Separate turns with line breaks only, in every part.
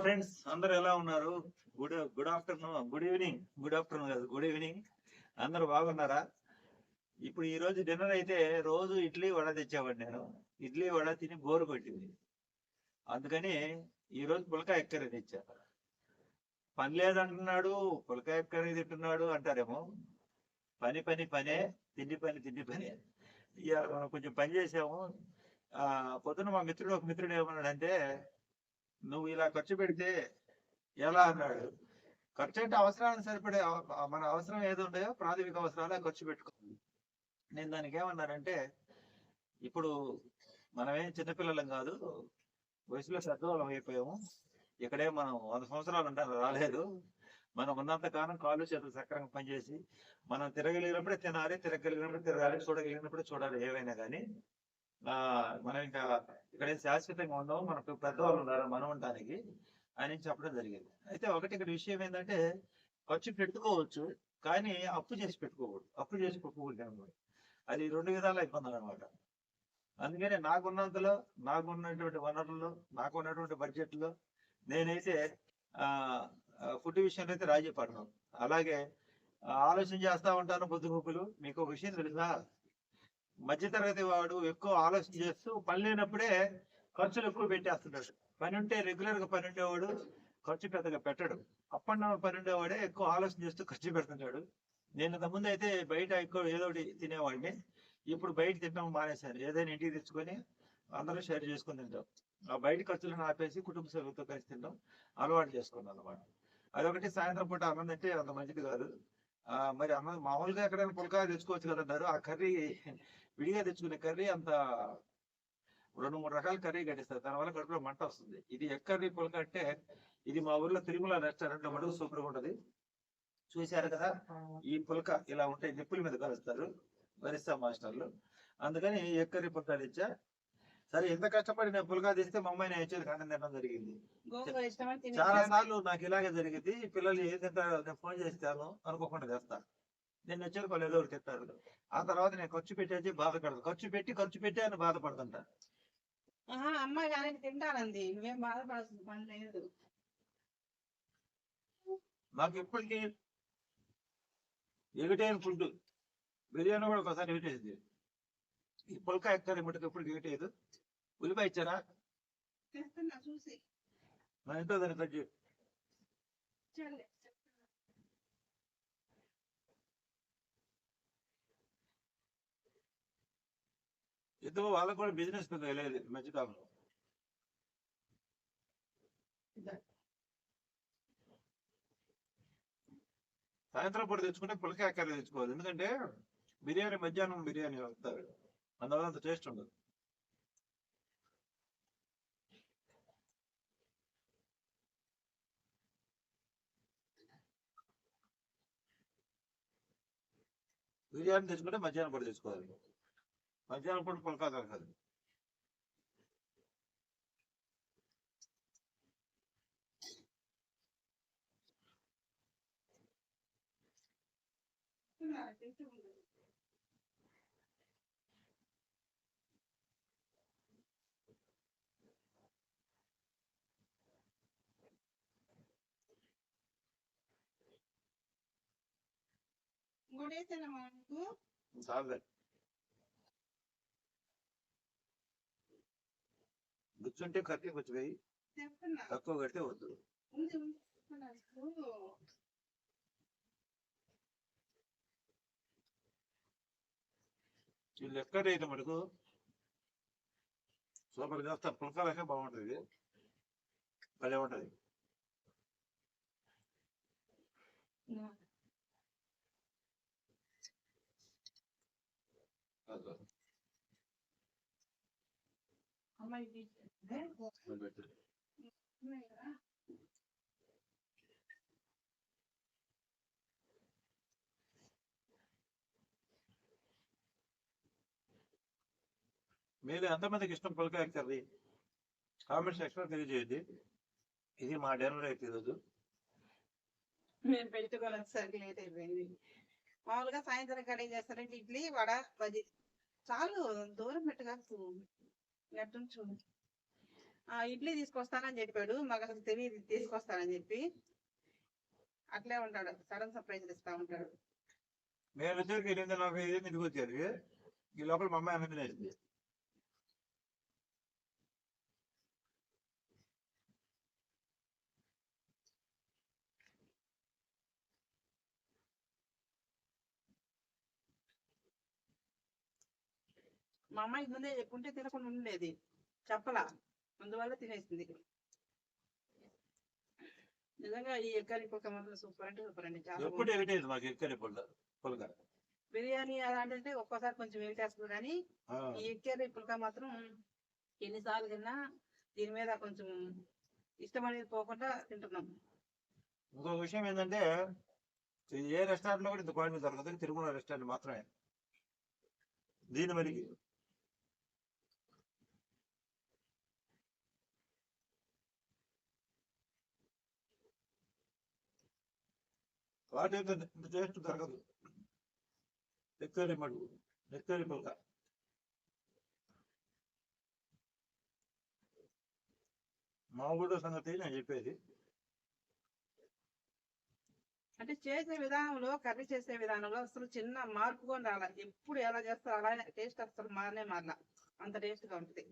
Friends అందరు ఎలా ఉన్నారు? Good good afternoon good evening good afternoon కాదు. గుడ్ ఈవినింగ్ అందరు బాగున్నారా? ఇప్పుడు ఈ రోజు డిన్నర్ అయితే రోజు ఇడ్లీ వడ తెచ్చేవాడిని నేను. ఇడ్లీ వడ తిని బోరు కొట్టింది. అందుకని ఈ రోజు పులకాయ ఎక్కరే తెచ్చా. పని లేదంటున్నాడు పులకాయ ఎక్కరే తింటున్నాడు అంటారేమో. పని పని పనే తిండి పని తిండి పని. ఇక కొంచెం పని చేసాము. ఆ పొద్దున మా మిత్రుడు ఒక మిత్రుడు ఏమన్నాడంటే నువ్వు ఇలా ఖర్చు పెడితే ఎలా అన్నాడు? ఖర్చు అంటే అవసరానికి సరిపడే మన అవసరం ఏది ఉండయో ప్రాథమిక అవసరాలు ఖర్చు పెట్టుకో. నేను దానికి ఏమన్నానంటే ఇప్పుడు మనమేం చిన్నపిల్లలం కాదు వయసులో పెద్దవాళ్ళం అయిపోయాము. ఇక్కడే మనం వంద సంవత్సరాలు ఉంటారు రాలేదు. మనం ఉన్నంత కాలం కాళ్ళు చేతులు సక్రంగా పనిచేసి మనం తిరగలిగినప్పుడే తినాలి తిరగలిగినప్పుడు తిరగాలి చూడగలిగినప్పుడు చూడాలి ఏవైనా కానీ. మనం ఇంకా ఇక్కడ శాశ్వతంగా ఉండవు మనకు పెద్దవాళ్ళు ఉన్నారు మనం ఉండడానికి. అని చెప్పడం జరిగింది. అయితే ఒకటి ఇక్కడ విషయం ఏంటంటే ఖర్చు పెట్టుకోవచ్చు కానీ అప్పు చేసి పెట్టుకోకూడదు. అప్పు చేసి పెట్టుకోకూడదు అనమాట అది రెండు విధాల ఇబ్బందులు అనమాట అందుకనే నాకున్నంతలో నాకున్నటువంటి వనరులు నాకున్నటువంటి బడ్జెట్లో నేనైతే ఆ ఫుడ్ విషయంలో అయితే రాజీ పడను అలాగే ఆలోచన చేస్తా ఉంటాను బుద్ధిముక్కులు. మీకు ఒక విషయం తెలుసా? మధ్యతరగతి వాడు ఎక్కువ ఆలోచన చేస్తూ పని లేనప్పుడే ఖర్చులు ఎక్కువ పెట్టేస్తున్నాడు. పని ఉంటే రెగ్యులర్గా పని ఉండేవాడు ఖర్చు పెద్దగా పెట్టడు. అప్పన్న పని ఉండేవాడే ఎక్కువ ఆలోచన చేస్తూ ఖర్చు పెడుతున్నాడు నేను ఇంత ముందు అయితే బయట ఎక్కువ ఏదో ఒకటి తినేవాడిని. ఇప్పుడు బయట తినడం మానేశాను. ఏదైనా ఇంటికి తెచ్చుకొని అందరూ షేర్ చేసుకొని తింటాం. ఆ బయట ఖర్చులను ఆపేసి కుటుంబ సభ్యులతో కలిసి తినడం అలవాటు చేసుకున్నాను అనమాట అదొకటి సాయంత్రం పూట అన్నం అంటే అంత మంచిది కాదు. మరి అన్న మామూలుగా ఎక్కడైనా పులకాయ తెచ్చుకోవచ్చు కదంటారు ఆ కర్రీ విడిగా తెచ్చుకునే కర్రీ అంత రెండు మూడు రకాల కర్రీ కట్టిస్తారు దానివల్ల కడుపులో మంట వస్తుంది. ఇది ఎక్కర్రీ పులక అంటే ఇది మా ఊర్లో తిరుమల రెస్టారెంట్లో మటుకు సూపర్గా ఉంటది. చూశారు కదా ఈ పులక ఇలా ఉంటాయి నిప్పుల మీద కలుస్తారు. వరిస్తా మాస్టర్లు. అందుకని ఎక్కర్రీ కర్రీ పులక తెచ్చా. సరే ఎంత కష్టపడి నేను పులక తెస్తే మా అమ్మాయి నేను ఇచ్చేది కానీ తినడం జరిగింది. చాలా సార్లు నాకు ఇలాగే జరిగింది. పిల్లలు ఏం తింటారో నేను ఫోన్ చేస్తాను అనుకోకుండా తెస్తా. నేను వాళ్ళు ఏదో ఒకటి తింటారు. ఆ తర్వాత నేను ఖర్చు పెట్టేసి బాధపడతాను ఖర్చు పెట్టి ఖర్చు పెట్టి అని బాధపడుతుంటా.
ఆహా, అమ్మ కానీ తింటానంది. నువ్వేం బాధపడాల్సిన పని లేదు.
నాకు ఇప్పటికీ ఎగిటైన ఫుడ్ బిర్యానీ కూడా ఒకసారి ఎగిటేసింది ఈ పుల్కా ఎక్కడ మటుకు ఎప్పుడు ఎగిటేయదు ఉల్లిపాయ ఇచ్చారా?
చేస్తున్నా చూసి
నా ఇద్దరు వాళ్ళకు కూడా బిజినెస్ పెద్ద వెళ్ళేది మధ్యకాలంలో సాయంత్రం పూట తెచ్చుకుంటే పులకాయ కర్రీ తెచ్చుకోవాలి. ఎందుకంటే బిర్యానీ మధ్యాహ్నం బిర్యానీ వస్తారు అందువల్ల అంత టేస్ట్ ఉండదు. బిర్యానీ తెచ్చుకుంటే మధ్యాహ్నం పూట తెచ్చుకోవాలి. మధ్యాహ్నం పూట పులకా దొరకదు. చాలే గుచ్చుంటే కత్తి తక్కువ కడితే వద్దు. వీళ్ళు ఎక్కడ అయితే మటుకు సూపర్ చేస్తారు. పులకాలకే బాగుంటుంది. భలే ఉంటది
నా. అమ్మ ఇది ఉన్నాయి కదా
మీరు ఎంతమందికి ఇష్టం పులకాయ కర్రీ? కామెంట్ సెక్షన్ తెలియజేయండి. ఇది మా డిన్నర్ అయితే ఈరోజు.
నేను పెట్టుకోవాలి సరికి లేట్ అయిపోయింది. మామూలుగా సాయంత్రం కర్రీ చేస్తారంటే ఇడ్లీ వడ బజ్జీ. చాలు దూరం పెట్టగా నెట్టు చూడు. ఇడ్లీ తీసుకొస్తానని చెప్పాడు. మాకు అసలు తెలియదు తీసుకొస్తానని చెప్పి. అట్లే ఉంటాడు. సడన్ సర్ప్రైజ్ ఇస్తా ఉంటాడు.
మేము వచ్చేసరికి ఎనిమిది నలభై ఐదు ఇంటికి వచ్చారు. ఈ లోపల మా అమ్మాయి అన్నది
మా అమ్మాయికి ముందే చెప్పుంటే తినకుండా ఉండేది. చెప్పలా అందువల్ల తినేసింది. నిజంగా ఈ ఎక్కరి పొక్క మాత్రం సూపర్ అంటే సూపర్ అండి. చాలా బిర్యానీ అలాంటి ఒక్కోసారి కొంచెం వేటేస్తుంది కానీ ఈ ఎక్కరి పుల్క మాత్రం ఎన్నిసార్లు తిన్నా దీని మీద కొంచెం ఇష్టం అనేది పోకుండా తింటున్నాం.
ఇంకొక విషయం ఏంటంటే ఏ రెస్టారెంట్లో కూడా ఇంత క్వాలిటీ దొరకదు తిరుమల రెస్టారెంట్ మాత్రమే. దీని మరికి వాటి యొక్క టేస్ట్ దొరకదు ఎక్కడి మడుగు మా ఊళ్ళో సంగతి నేను చెప్పేది.
అంటే చేసే విధానంలో కర్రీ చేసే విధానంలో అసలు చిన్న మార్పు కూడా ఎప్పుడు ఎలా చేస్తారో అలానే టేస్ట్ అసలు మారనే మారలా. అంత టేస్ట్గా ఉంటుంది.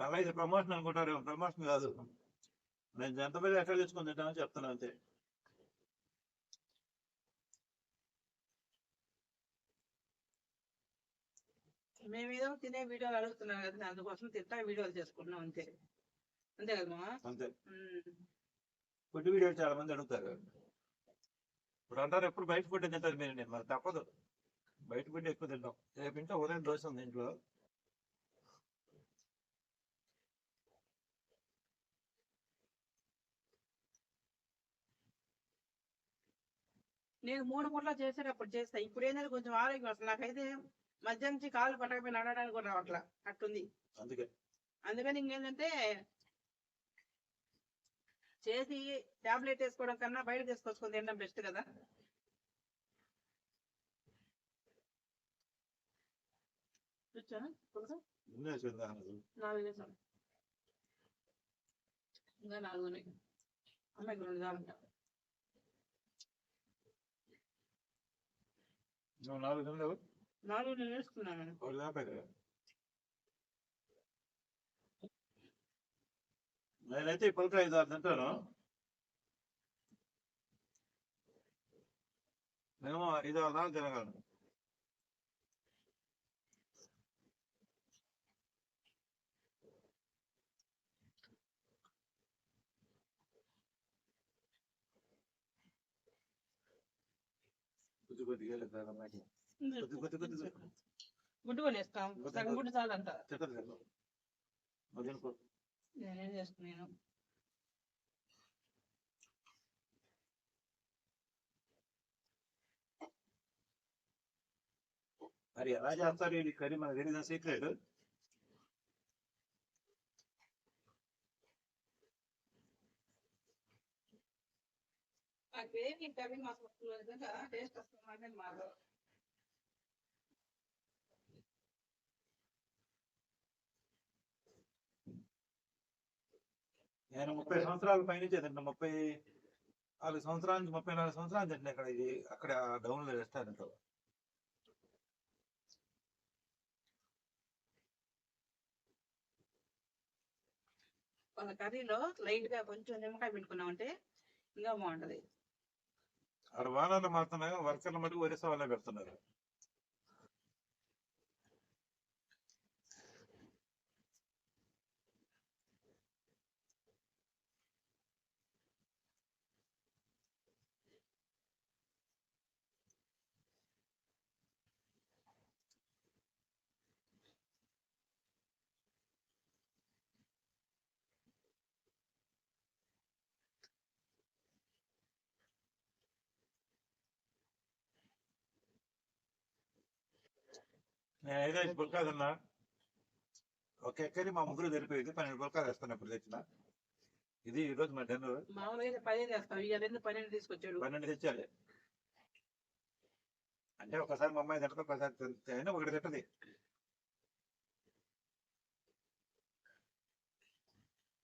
మళ్ళీ ఇది ప్రమోషన్ అనుకుంటారు ప్రమోషన్ కాదు. నేను ఎంత మంది ఎక్కడ తీసుకొని తింటామని చెప్తాను అంతే.
మేమేదో తినే వీడియోలు అడుగుతున్నాం కదా అందుకోసం తింటా వీడియోలు చేసుకుంటున్నాం అంతే. అంతే కదా మా
అంతే. ఫుడ్ వీడియో చాలా మంది అడుగుతారు. ఇప్పుడు అంటారు ఎప్పుడు బయట ఫుడ్ తింటారు మీరు నేను మరి తప్పదు. బయట ఫుడ్ ఎక్కువ తింటాం. రేపు ఇంట్లో ఉదయం దోశ ఉంది ఇంట్లో.
నేను మూడు పూట్ల చేసేటప్పుడు చేస్తా. ఇప్పుడు ఏంటంటే కొంచెం ఆరోగ్యం వస్తుంది. నాకైతే మధ్య నుంచి కాలు పట్టకపోయి నడవడానికి కూడా రావట్లా. అట్టుంది.
అందుకే.
అందుకని ఇంకేంటంటే చేసి టాబ్లెట్ వేసుకోవడం కన్నా బయట తీసుకొచ్చుకొని తినడం బెస్ట్ కదా.
అసలు.
నాలుగు అమ్మాయికి రెండు చాలంట
నువ్వు నాలుగు తినలేవు
నాలుగు నేను. వేసుకున్నాను
నేనైతే పులక ఐదు ఆరు తింటాను. మేము ఐదు ఆరు దాకా తినగలను. కొద్ది కొద్దిగా కొద్ది కొద్ది కొద్ది
గుడ్డు కొని వేస్తాం సగం గుడ్డు చాలంట నేనేం చేస్తున్నాను?
మరి ఎలా చేస్తారు ఇది కర్రీ? మనకు తెలియదు సీక్రెట్
మసాలా విధంగా టేస్ట్ వస్తుంది మాకు
నేను ముప్పై సంవత్సరాల పైనుంచి తింటా ముప్పై నాలుగు సంవత్సరాల నుంచి ముప్పై నాలుగు సంవత్సరాలు తింటున్నా ఇక్కడ ఇది అక్కడ డౌన్లో రెస్టారెంట్
వాళ్ళ కర్రీలో లైట్గా కొంచెం నిమ్మకాయ పిండుకున్నామంటే ఇంకా బాగుంటది.
ఆడ వాహనాలు మాత్రమే వర్కర్లు మటుకు ఒరిస్సా వాళ్ళే పెడుతున్నారు. నేను ఐదో పుల్కా తిన్నా ఒక ఎక్కడి మా ముగ్గురు తెలిపోయింది పన్నెండు రూపాయలు వేస్తాను ఇప్పుడు తెచ్చిన. ఇది ఈ రోజు మా డిన్నర్
మామూలుగా పదిహేను చేస్తాం పన్నెండు తీసుకొచ్చాడు.
పన్నెండు తెచ్చాలి అంటే ఒకసారి మా అమ్మాయి తింటది ఒకసారి అయినా ఒకటి తింటది.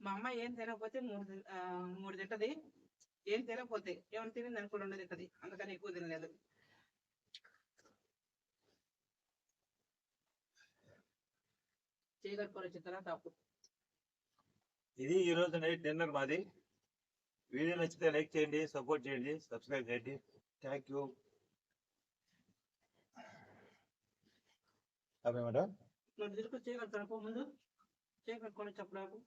మా అమ్మ ఏం తినకపోతే మూడు మూడు తింటది. ఏం తినకపోతే ఏమైనా తినింది అనుకో రెండు తింటది. అందుకని ఎక్కువ తినలేదు. చీకటి వచ్చిన తర్వాత అప్పుడు.
ఇది ఈ రోజు నైట్ డిన్నర్ మాది. వీడియో నచ్చితే లైక్ చేయండి సపోర్ట్ చేయండి సబ్స్క్రైబ్ చేయండి. థ్యాంక్ యూ అదే మేడం.
కనుక్కో ముందు. చీకటి కొని చెప్పడానికి